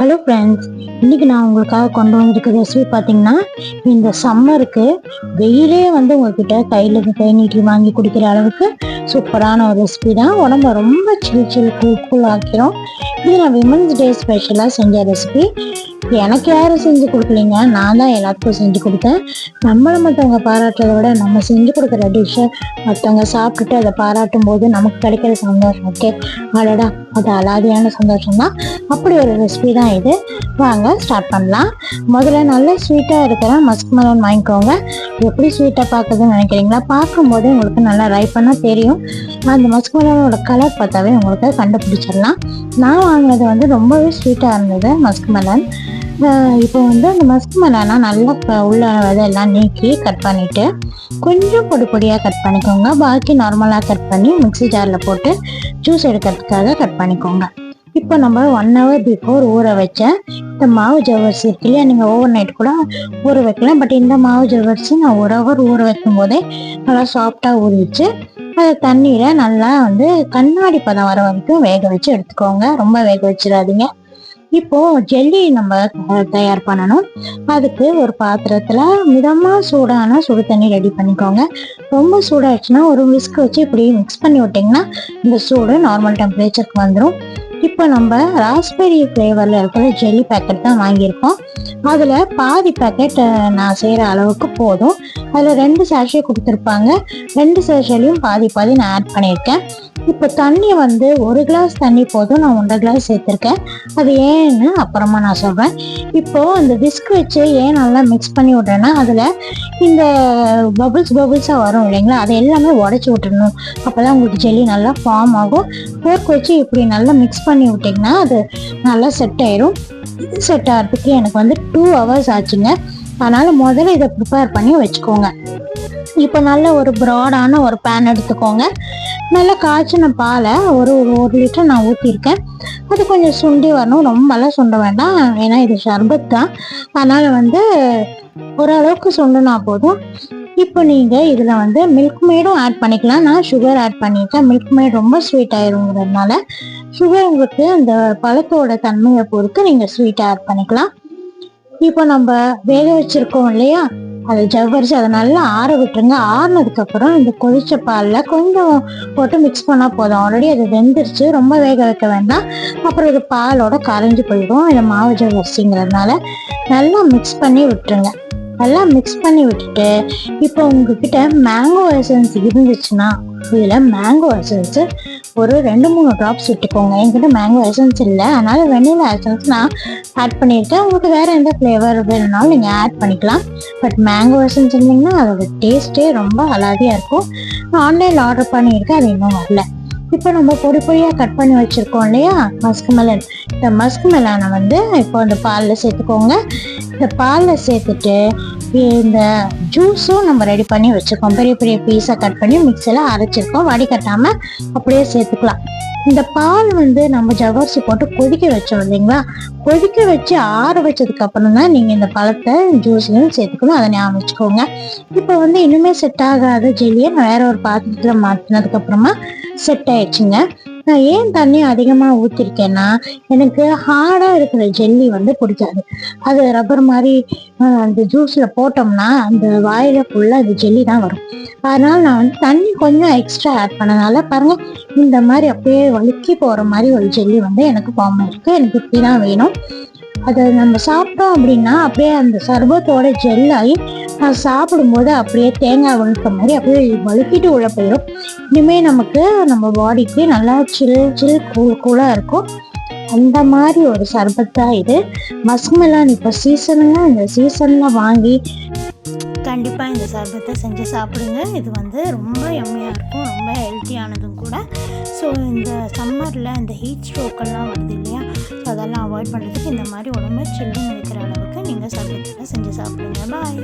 Hello friends இன்னைக்கு நான் உங்களுக்காக கொண்டு வந்திருக்க ரெசிபி பார்த்தீங்கன்னா இந்த சம்மருக்கு வெயிலே வந்து உங்ககிட்ட கையில் கை நீட்டி வாங்கி குடிக்கிற அளவுக்கு சூப்பரான ஒரு ரெசிபி தான். உடம்ப ரொம்ப சில் சில் கூல் கூல் ஆக்கிரும். இது நான் விமன்ஸ் டே ஸ்பெஷலாக செஞ்ச ரெசிபி எனக்கு யாரும் செஞ்சு கொடுக்கலைங்க? நான் தான் எல்லாத்துக்கும் செஞ்சு கொடுத்தேன். நம்மளை மற்றவங்க பாராட்டுறத விட நம்ம செஞ்சு கொடுக்குற டிஷ்ஷை மற்றவங்க சாப்பிட்டுட்டு அதை பாராட்டும் போது நமக்கு கிடைக்கிற சந்தோஷம் ஓகே அடடா அது அலாதியான சந்தோஷம் தான். அப்படி ஒரு ரெசிபி தான் இது. வாங்க ஸ்டார்ட் பண்ணலாம். முதல்ல நல்ல ஸ்வீட்டாக இருக்கிற மஸ்க் மெலன் வாங்கிக்கோங்க. எப்படி ஸ்வீட்டாக பார்க்குதுன்னு நினைக்கிறீங்களா? பார்க்கும்போது உங்களுக்கு நல்லா ரை பண்ணால் தெரியும். அந்த மஸ்க் மெலனோட கலர் பார்த்தாவே உங்களுக்கு கண்டுபிடிச்சிடலாம். நான் வாங்கினது வந்து ரொம்பவே ஸ்வீட்டாக இருந்தது மஸ்க் மெலன் இப்போ வந்து அந்த மஸ்க் மெலனா நல்லா உள்ள இதெல்லாம் நீக்கி கட் பண்ணிவிட்டு கொஞ்சம் பொடி பொடியாக கட் பண்ணிக்கோங்க. பாக்கி நார்மலாக கட் பண்ணி மிக்ஸி ஜாரில் போட்டு ஜூஸ் எடுக்கிறதுக்காக கட் பண்ணிக்கோங்க. இப்போ நம்ம ஒன் ஹவர் பிஃபோர் ஊற வச்ச இந்த மாவு ஜவ்வரிசி இருக்கு இல்லையா? நீங்கள் ஓவர் நைட் கூட ஊற வைக்கலாம். பட் இந்த மாவு ஜவ்வரிசி நான் ஒரு ஹவர் ஊற வைக்கும் போதே நல்லா சாஃப்டாக ஊறிச்சு அதை தண்ணீரை நல்லா வந்து கண்ணாடி பதம் வர வரைக்கும் வேக வச்சு எடுத்துக்கோங்க. ரொம்ப வேக வச்சிடாதீங்க. இப்போ ஜெல்லி நம்ம தயார் பண்ணணும். அதுக்கு ஒரு பாத்திரத்துல மிதமா சூடான சுடு தண்ணி ரெடி பண்ணிக்கோங்க. ரொம்ப சூடாயிடுச்சுன்னா ஒரு விஸ்க் வச்சு இப்படி மிக்ஸ் பண்ணி விட்டிங்கன்னா இந்த சூடு நார்மல் டெம்பரேச்சருக்கு வந்துடும் இப்போ நம்ம ராஸ்பெரி ஃப்ளேவரில் இருக்கிற ஜெல்லி பேக்கெட் தான் வாங்கியிருக்கோம். அதில் பாதி பேக்கெட் நான் செய்கிற அளவுக்கு போதும். அதில் ரெண்டு சேஷே கொடுத்துருப்பாங்க. ரெண்டு சாஷேலையும் பாதி பாதி நான் ஆட் பண்ணியிருக்கேன். இப்போ தண்ணி வந்து ஒரு கிளாஸ் தண்ணி போதும் நான் ஒன்றரை கிளாஸ் சேர்த்துருக்கேன். அது ஏன்னு அப்புறமா நான் சொல்கிறேன் இப்போது அந்த விஸ்க் வச்சு ஏன் நல்லா மிக்ஸ் பண்ணி விட்றேன்னா அதில் இந்த பபுள்ஸ் பபுள்ஸாக வரும் இல்லைங்களா? அதை எல்லாமே உடச்சி விட்டுறணும் அப்போ தான் உங்களுக்கு ஜெல்லி நல்லா ஃபார்ம் ஆகும். ஃபோர்க் வச்சு இப்படி நல்லா மிக்ஸ் பண்ணி விட்டிங்கன்னா அது நல்லா செட் ஆயிரும். இது செட் ஆகிறதுக்கு எனக்கு வந்து டூ ஹவர்ஸ் ஆச்சுங்க. அதனால் முதல்ல இதை ப்ரிப்பேர் பண்ணி வச்சுக்கோங்க. இப்போ நல்ல ஒரு ப்ராடான ஒரு பேன் எடுத்துக்கோங்க. நல்லா காய்ச்சின பாலை ஒரு ஒரு ஒரு லிட்டர் நான் ஊற்றிருக்கேன் அது கொஞ்சம் சுண்டி வரணும். ரொம்பலாம் சுண்ட வேண்டாம். ஏன்னா இது ஷர்பத் தான். அதனால் வந்து ஓரளவுக்கு சுண்டுனா போதும். இப்போ நீங்கள் இதில் வந்து மில்க் மேடும் ஆட் பண்ணிக்கலாம். நான் சுகர் ஆட் பண்ணியிருக்கேன் மில்க் மேட் ரொம்ப ஸ்வீட் ஆயிருங்கிறதுனால சுகர் உங்களுக்கு அந்த பழத்தோட தன்மையை பொறுத்து நீங்கள் ஸ்வீட்டாக ஆட் பண்ணிக்கலாம். இப்போ நம்ம வேக வச்சிருக்கோம் இல்லையா? அது ஜவ்வரிசி அதை நல்லா ஆற விட்டுருங்க. ஆறுனதுக்கு அப்புறம் இந்த கொதிச்ச பாலில் கொஞ்சம் போட்டு மிக்ஸ் பண்ணால் போதும். ஆல்ரெடி அது வெந்துருச்சு. ரொம்ப வேக வைக்க வேண்டாம். அப்புறம் இது பாலோட கரைஞ்சி போயிடும். இந்த மாவு ஜவ்வரிசிங்கிறதுனால நல்லா மிக்ஸ் பண்ணி விட்டுருங்க. நல்லா மிக்ஸ் பண்ணி விட்டுட்டு இப்போ உங்ககிட்ட மேங்கோ எசன்ஸ் இருந்துச்சுன்னா இதில் மேங்கோ எசன்ஸு ஒரு ரெண்டு மூணு ட்ராப்ஸ் விட்டுக்கோங்க. என்கிட்ட மேங்கோ எசன்ஸ் இல்லை. அதனால வெண்ணிலா எசன்ஸ் நான் ஆட் பண்ணியிருக்கேன் உங்களுக்கு வேற எந்த ஃப்ளேவர் வேணும்னாலும் நீங்கள் ஆட் பண்ணிக்கலாம். பட் மேங்கோ எசன்ஸ் இருந்தீங்கன்னா அதோட டேஸ்ட்டே ரொம்ப அலாதியாக இருக்கும். நான் ஆன்லைனில் ஆர்டர் பண்ணியிருக்கேன். அது இன்னும் வரல. இப்போ நம்ம பொடி பொடியாக கட் பண்ணி வச்சுருக்கோம் இல்லையா? மஸ்க் மெலன் இந்த மஸ்க் மெலானை வந்து இப்போ இந்த பாலில் சேர்த்துக்கோங்க. இந்த பாலில் சேர்த்துட்டு இந்த ஜூஸும் நம்ம ரெடி பண்ணி வச்சுருக்கோம். பெரிய பெரிய பீஸாக கட் பண்ணி மிக்சியில் அரைச்சிருக்கோம். வடிகட்டாமல் அப்படியே சேர்த்துக்கலாம். இந்த பால் வந்து நம்ம ஜவ்வரிசி போட்டு கொதிக்க வச்சோம் இல்லைங்களா? கொதிக்க வச்சு ஆற வச்சதுக்கு அப்புறம் தான் நீங்கள் இந்த பழத்தை ஜூஸ்லையும் சேர்த்துக்கணும். அதை ஞாபகம் வச்சுக்கோங்க. இப்போ வந்து இன்னுமே செட் ஆகாத ஜெல்லியை நான் வேற ஒரு பாத்திரத்தில் மாற்றினதுக்கப்புறமா செட் ஆயிடுச்சுங்க. நான் ஏன் தண்ணி அதிகமாக ஊற்றிருக்கேன்னா எனக்கு ஹார்டாக இருக்கிற ஜெல்லி வந்து பிடிக்காது. அது ரப்பர் மாதிரி அந்த ஜூஸில் போட்டோம்னா அந்த வாயில ஃபுல்லாக அந்த ஜெல்லி தான் வரும். அதனால நான் வந்து தண்ணி கொஞ்சம் எக்ஸ்ட்ரா ஆட் பண்ணனால பாருங்க இந்த மாதிரி அப்படியே வழுக்கி போகிற மாதிரி ஒரு ஜெல்லி வந்து எனக்கு ஃபார்ம் இருக்கு. எனக்கு இப்படி தான் வேணும். அதை நம்ம சாப்பிட்டோம் அப்படின்னா அப்படியே அந்த சர்பத்தோட ஜெல்லாகி அதை சாப்பிடும்போது அப்படியே தேங்காய் வழுக்க மாதிரி அப்படியே வழுக்கிட்டு உள்ள போயிடும் இனிமேல் நமக்கு நம்ம பாடிக்கு நல்லா சில் சில் கூல் கூலாக இருக்கும். அந்த மாதிரி ஒரு சர்பத் தான் இது மஸ்மெலான் இப்போ சீசனுங்க இந்த சீசனில் வாங்கி கண்டிப்பாக இந்த சர்பத்தை செஞ்சு சாப்பிடுங்க. இது வந்து ரொம்ப எம்மையாக இருக்கும் ரொம்ப ஹெல்த்தியானதும் கூட. ஸோ இந்த சம்மரில் இந்த ஹீட் ஸ்ட்ரோக்கெல்லாம் வருது இல்லையா? ஸோ அதெல்லாம் அவாய்ட் பண்ணுறதுக்கு இந்த மாதிரி உடம்பு சில்லுன்னு நினைக்கிற அளவுக்கு நீங்கள் சர்பத்தில் செஞ்சு சாப்பிடுங்க. பாய்